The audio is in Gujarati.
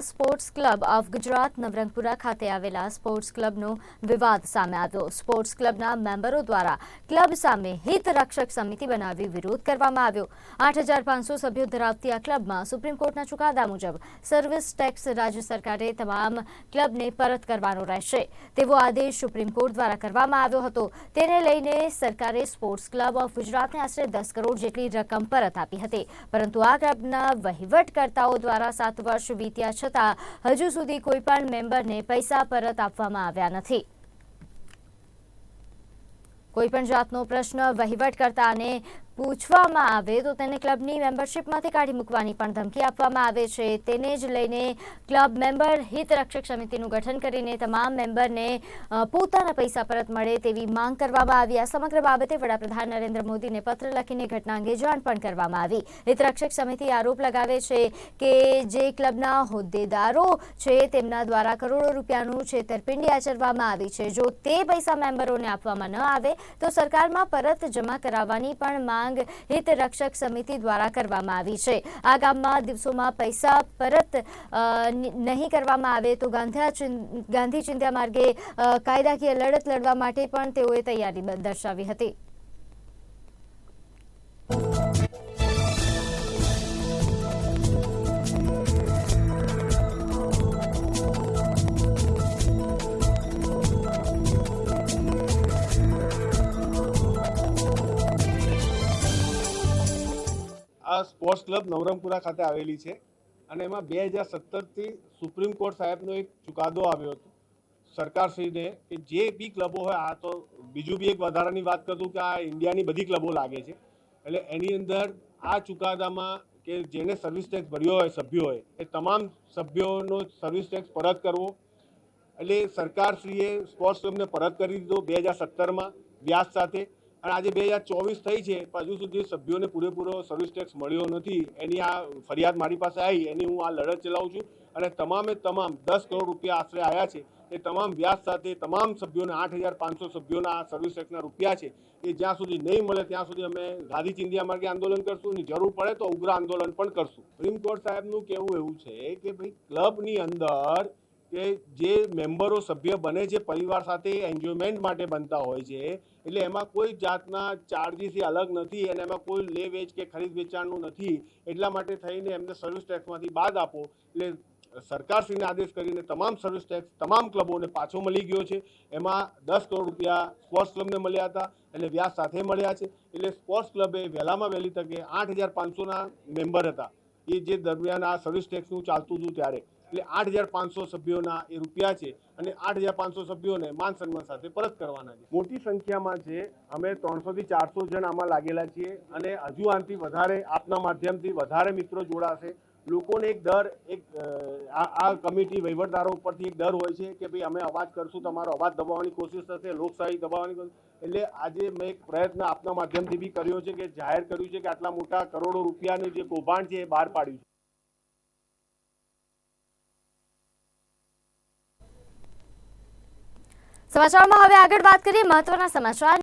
Sports club of Gujarat Navrangpura ખાતે આવેલા સ્પોર્ટ્સ ક્લબનો વિવાદ સામે આવ્યો. સ્પોર્ટ્સ ક્લબના મેમ્બરો દ્વારા ક્લબ સામે હિત રક્ષક સમિતિ બનાવી વિરોધ કરવામાં આવ્યો. આઠ સભ્યો ધરાવતી આ ક્લબમાં સુપ્રીમ કોર્ટના ચુકાદા મુજબ સર્વિસ ટેક્સ રાજ્ય સરકારે તમામ ક્લબને પરત કરવાનો રહેશે. તેવો આદેશ સુપ્રીમ કોર્ટ દ્વારા કરવામાં આવ્યો હતો. તેને લઈને સરકારે સ્પોર્ટ્સ ક્લબ ઓફ ગુજરાતને આશરે દસ કરોડ જેટલી રકમ પરત આપી હતી. પરંતુ આ ક્લબના વહીવટકર્તાઓ દ્વારા સાત વર્ષ વીત્યા છતાં હજુ સુધી કોઈ પણ મેમ્બરને પૈસા પરત આપવામાં આવ્યા નથી. કોઈ પણ જાતનો પ્રશ્ન વહીવટકર્તાને પૂછવામાં આવે તો તેને ક્લબની મેમ્બરશિપમાંથી કાઢી મૂકવાની પણ ધમકી આપવામાં આવે છે. તેને જ લઈને ક્લબ મેમ્બર હિત રક્ષક સમિતિનું ગઠન કરીને તમામ મેમ્બરને પોતાના પૈસા પરત મળે તેવી માંગ કરવામાં આવી. આ સમગ્ર બાબતે વડાપ્રધાન નરેન્દ્ર મોદીને પત્ર લખીને ઘટના અંગે જાણ પણ કરવામાં આવી. હિતરક્ષક સમિતિ આરોપ લગાવે છે કે જે ક્લબના હોદ્દેદારો છે તેમના દ્વારા કરોડો રૂપિયાનું છેતરપિંડી આચરવામાં આવી છે. જો તે પૈસા મેમ્બરોને આપવામાં ન આવે તો સરકારમાં પરત જમા કરાવવાની પણ માંગ હિત રક્ષક સમિતિ દ્વારા કરવામાં આવી છે. આ ગામમાં દિવસોમાં પૈસા પરત નહીં કરવામાં આવે તો ગાંધીયા ગાંધી ચિંધ્યા માર્ગે કાયદાકીય લડત લડવા માટે પણ તેઓએ તૈયારી દર્શાવી હતી. આ સ્પોર્ટ્સ ક્લબ નવરંગપુરા ખાતે આવેલી છે અને એમાં બે હજાર સત્તરથી સુપ્રીમ કોર્ટ સાહેબનો એક ચુકાદો આવ્યો હતો. સરકારશ્રીને કે જે બી ક્લબો હોય, આ તો બીજું બી એક વધારાની વાત કરું કે આ ઇન્ડિયાની બધી ક્લબો લાગે છે. એટલે એની અંદર આ ચુકાદામાં કે જેને સર્વિસ ટેક્સ ભર્યો હોય સભ્યોએ એ તમામ સભ્યોનો સર્વિસ ટેક્સ પરત કરવો. એટલે સરકારશ્રીએ સ્પોર્ટ્સ ક્લબને પરત કરી દીધો બે હજાર સત્તરમાં વ્યાજ સાથે. અને આજે બે હજાર ચોવીસ થઈ છે, પણ હજુ સુધી સભ્યોને પૂરેપૂરો સર્વિસ ટેક્સ મળ્યો નથી. એની આ ફરિયાદ મારી પાસે આવી, એની હું આ લડત ચલાવું છું. અને તમામે તમામ દસ કરોડ રૂપિયા આશરે આવ્યા છે. એ તમામ વ્યાજ સાથે તમામ સભ્યોને આઠ હજાર પાંચસો સભ્યોના સર્વિસ ટેક્સના રૂપિયા છે. એ જ્યાં સુધી નહીં મળે ત્યાં સુધી અમે ગાંધી ચિંધિયા માર્ગે આંદોલન કરશું. અને જરૂર પડે તો ઉગ્ર આંદોલન પણ કરશું. સુપ્રીમ કોર્ટ સાહેબનું કહેવું એવું છે કે ભાઈ ક્લબની અંદર કે જે મેમ્બરો સભ્ય બને છે, પરિવાર સાથે એન્જોયમેન્ટ માટે બનતા હોય છે, એટલે એમાં કોઈ જાતના ચાર્જીસથી અલગ નથી અને એમાં કોઈ લે, વેચ કે ખરીદ વેચાણનું નથી, એટલા માટે થઈને એમને સર્વિસ ટેક્સમાંથી બાદ આપો. એટલે સરકારશ્રીને આદેશ કરીને તમામ સર્વિસ ટેક્સ તમામ ક્લબોને પાછો મળી ગયો છે. એમાં દસ કરોડ રૂપિયા સ્પોર્ટ્સ ક્લબને મળ્યા હતા એટલે વ્યાજ સાથે મળ્યા છે. એટલે સ્પોર્ટ્સ ક્લબે વહેલામાં વહેલી તકે આઠ હજાર પાંચસોના મેમ્બર હતા. એ જે દરમિયાન આ સર્વિસ ટેક્સનું ચાલતું હતું ત્યારે. એટલે આઠ હજાર પાંચસો સભ્યોના એ રૂપિયા છે અને આઠ હજાર પાંચસો સભ્યોને માન સન્માન સાથે પરત કરવાના છે. મોટી સંખ્યામાં છે અમે ત્રણસો થી ચારસો જણ આમાં લાગેલા છીએ અને હજુ આનાથી વધારે આપના માધ્યમથી વધારે મિત્રો જોડાશે. લોકોને એક ડર એક આ કમિટી વહીવટદારો ઉપરથી એક ડર હોય છે કે ભાઈ અમે અવાજ કરશું, તમારો અવાજ દબાવવાની કોશિશ થશે, લોકશાહી દબાવવાની એટલે આજે મેં એક પ્રયત્ન આપના માધ્યમથી બી કર્યો છે કે જાહેર કર્યું છે કે આટલા મોટા કરોડો રૂપિયાનું જે કૌભાંડ છે એ બહાર પાડ્યું છે. સમાચારમાં હવે આગળ વાત કરીએ મહત્વના સમાચાર.